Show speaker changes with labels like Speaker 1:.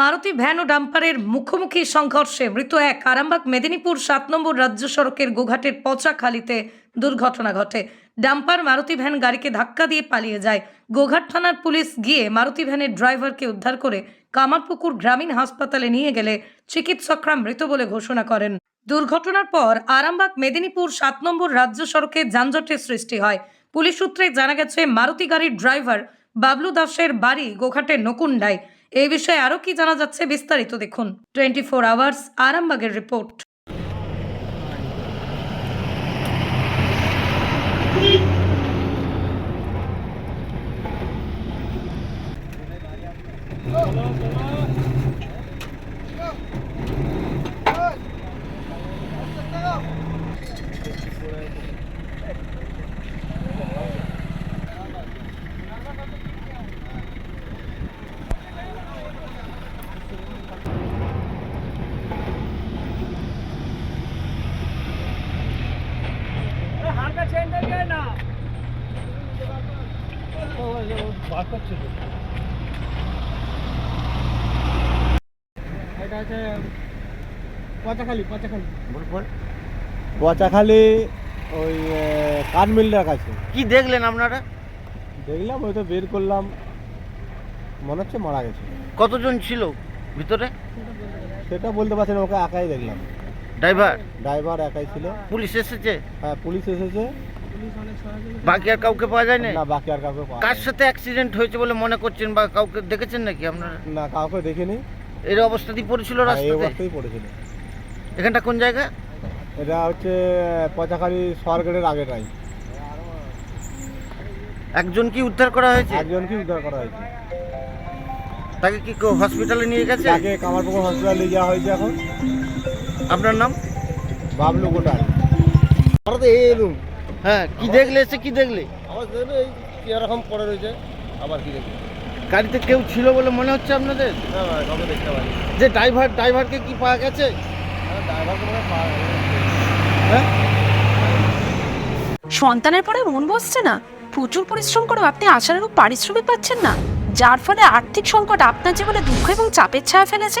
Speaker 1: Maruti van ও ডাম্পারের মুখোমুখি সংঘর্ষে মৃত এক আরামবাগ মেদিনীপুর সাত নম্বর রাজ্য সড়কের গোঘাটের পচাখালিতে দুর্ঘটনা ঘটে। ডাম্পার মারুতি ভ্যান গাড়িকে ধাক্কা দিয়ে পালিয়ে যায়। গোঘাট থানার পুলিশ গিয়ে মারুতি ভ্যানের ড্রাইভারকে উদ্ধার করে কামারপুকুর গ্রামীণ হাসপাতালে নিয়ে গেলে চিকিৎসকরা মৃত বলে ঘোষণা করেন। দুর্ঘটনার পর আরামবাগ মেদিনীপুর সাত নম্বর রাজ্য সড়কে যানজটের সৃষ্টি হয়। পুলিশ সূত্রে জানা গেছে, মারুতি গাড়ির ড্রাইভার বাবলু দাসের বাড়ি গোঘাটের নকুন্ডায়। এই বিষয়ে আরও কি জানা যাচ্ছে বিস্তারিত দেখুন। টোয়েন্টি ফোর আওয়ার্স আরামবাগের রিপোর্ট
Speaker 2: চেনটা দিয়ে না এটা হচ্ছে পচাখালি পচাখালি
Speaker 3: পচাখালি ওই কাঠ মিলটার কাছে।
Speaker 4: কি দেখলেন আপনারা?
Speaker 3: দেখলাম ওই তো বের করলাম। মনে হচ্ছে মারা গেছে।
Speaker 4: কতজন ছিল ভিতরে?
Speaker 3: সেটা বলতে পারছি না ওকে একাই দেখলাম।
Speaker 4: ড্রাইভার
Speaker 3: ড্রাইভার একাই ছিল।
Speaker 4: পুলিশ এসেছে?
Speaker 3: হ্যাঁ পুলিশ এসেছে।
Speaker 4: বাকি আর কাউকে পাওয়া যায় না
Speaker 3: বাকি আর কাউকে পাওয়া
Speaker 4: কার সাথে অ্যাক্সিডেন্ট হয়েছে বলে মনে করছেন বা কাউকে দেখেছেন নাকি আপনারা?
Speaker 3: না কাউকে দেখিনি।
Speaker 4: এর অবস্থাতেই পড়েছিল
Speaker 3: হ্যাঁ, এই
Speaker 4: রাস্তাতে
Speaker 3: অবস্থায় পড়েছিল।
Speaker 4: এখানটা কোন জায়গা?
Speaker 3: এটা হচ্ছে পচাখালি সরগেটের আগেটাই।
Speaker 4: একজন কি উদ্ধার করা হয়েছে?
Speaker 3: একজনকে উদ্ধার করা হয়েছে।
Speaker 4: তাকে কি হসপিটালে নিয়ে গেছে?
Speaker 3: তাকে কামারপুকুর হসপিটালে নিয়ে যাওয়া হয়েছে এখন।
Speaker 4: আপনার নাম?
Speaker 3: বাবলু গোটাল। আমরা তো এই এলুম
Speaker 4: হ্যাঁ কি দেখলে এসে কি দেখলে?
Speaker 3: আমার দেখলে এই এরকম পড়ে রয়েছে আবার কি দেখি
Speaker 4: গাড়িতে কেউ ছিল বলে মনে হচ্ছে আপনাদের? যে ড্রাইভার ড্রাইভারকে কি পাওয়া গেছে?
Speaker 3: ড্রাইভারকে হয় পাওয়া গেছে।
Speaker 4: হ্যাঁ?
Speaker 5: সন্তানের পরে মন বসছে না। প্রচুর পরিশ্রম করেও আপনি আশানুরূপ পারিশ্রমিক পাচ্ছেন না। যার ফলে আর্থিক সংকট আপনার জীবনে দুঃখ এবং চাপের ছায়া ফেলেছে।